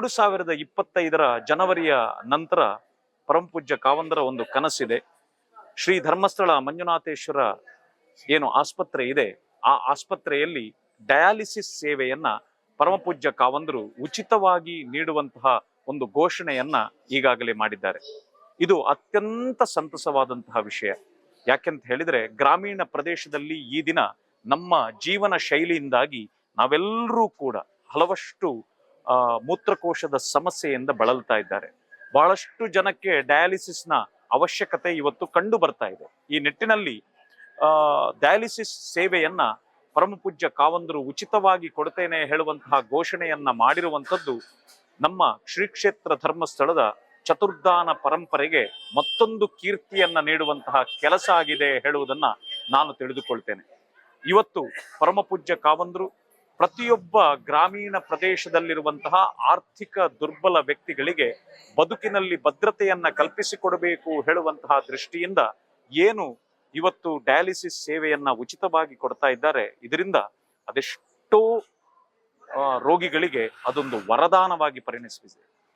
ಎರಡು ಸಾವಿರದ ಇಪ್ಪತ್ತೈದರ ಜನವರಿಯ ನಂತರ ಪರಮಪೂಜ್ಯ ಕಾವಂದರ ಒಂದು ಕನಸಿದೆ. ಶ್ರೀ ಧರ್ಮಸ್ಥಳ ಮಂಜುನಾಥೇಶ್ವರ ಏನು ಆಸ್ಪತ್ರೆ ಇದೆ, ಆ ಆಸ್ಪತ್ರೆಯಲ್ಲಿ ಡಯಾಲಿಸಿಸ್ ಸೇವೆಯನ್ನ ಪರಮಪೂಜ್ಯ ಕಾವಂದರು ಉಚಿತವಾಗಿ ನೀಡುವಂತಹ ಒಂದು ಘೋಷಣೆಯನ್ನ ಈಗಾಗಲೇ ಮಾಡಿದ್ದಾರೆ. ಇದು ಅತ್ಯಂತ ಸಂತಸವಾದಂತಹ ವಿಷಯ. ಯಾಕೆಂತ ಹೇಳಿದ್ರೆ ಗ್ರಾಮೀಣ ಪ್ರದೇಶದಲ್ಲಿ ಈ ದಿನ ನಮ್ಮ ಜೀವನ ಶೈಲಿಯಿಂದಾಗಿ ನಾವೆಲ್ಲರೂ ಕೂಡ ಹಲವಷ್ಟು ಮೂತ್ರಕೋಶದ ಸಮಸ್ಯೆಯಿಂದ ಬಳಲ್ತಾ ಇದ್ದಾರೆ. ಬಹಳಷ್ಟು ಜನಕ್ಕೆ ಡಯಾಲಿಸಿಸ್ನ ಅವಶ್ಯಕತೆ ಇವತ್ತು ಕಂಡು ಬರ್ತಾ ಇದೆ. ಈ ನಿಟ್ಟಿನಲ್ಲಿ ಡಯಾಲಿಸಿಸ್ ಸೇವೆಯನ್ನ ಪರಮಪೂಜ್ಯ ಕಾವಂದರು ಉಚಿತವಾಗಿ ಕೊಡ್ತೇನೆ ಹೇಳುವಂತಹ ಘೋಷಣೆಯನ್ನ ಮಾಡಿರುವಂಥದ್ದು ನಮ್ಮ ಶ್ರೀ ಕ್ಷೇತ್ರ ಧರ್ಮಸ್ಥಳದ ಚತುರ್ದಾನ ಪರಂಪರೆಗೆ ಮತ್ತೊಂದು ಕೀರ್ತಿಯನ್ನ ನೀಡುವಂತಹ ಕೆಲಸ ಆಗಿದೆ ಹೇಳುವುದನ್ನ ನಾನು ತಿಳಿದುಕೊಳ್ತೇನೆ. ಇವತ್ತು ಪರಮಪೂಜ್ಯ ಕಾವಂದರು ಪ್ರತಿಯೊಬ್ಬ ಗ್ರಾಮೀಣ ಪ್ರದೇಶದಲ್ಲಿರುವಂತಹ ಆರ್ಥಿಕ ದುರ್ಬಲ ವ್ಯಕ್ತಿಗಳಿಗೆ ಬದುಕಿನಲ್ಲಿ ಭದ್ರತೆಯನ್ನ ಕಲ್ಪಿಸಿಕೊಡಬೇಕು ಹೇಳುವಂತಹ ದೃಷ್ಟಿಯಿಂದ ಏನು ಇವತ್ತು ಡಯಾಲಿಸಿಸ್ ಸೇವೆಯನ್ನ ಉಚಿತವಾಗಿ ಕೊಡ್ತಾ ಇದ್ದಾರೆ. ಇದರಿಂದ ಅದೆಷ್ಟೋ ರೋಗಿಗಳಿಗೆ ಅದೊಂದು ವರದಾನವಾಗಿ ಪರಿಣಮಿಸಿದೆ.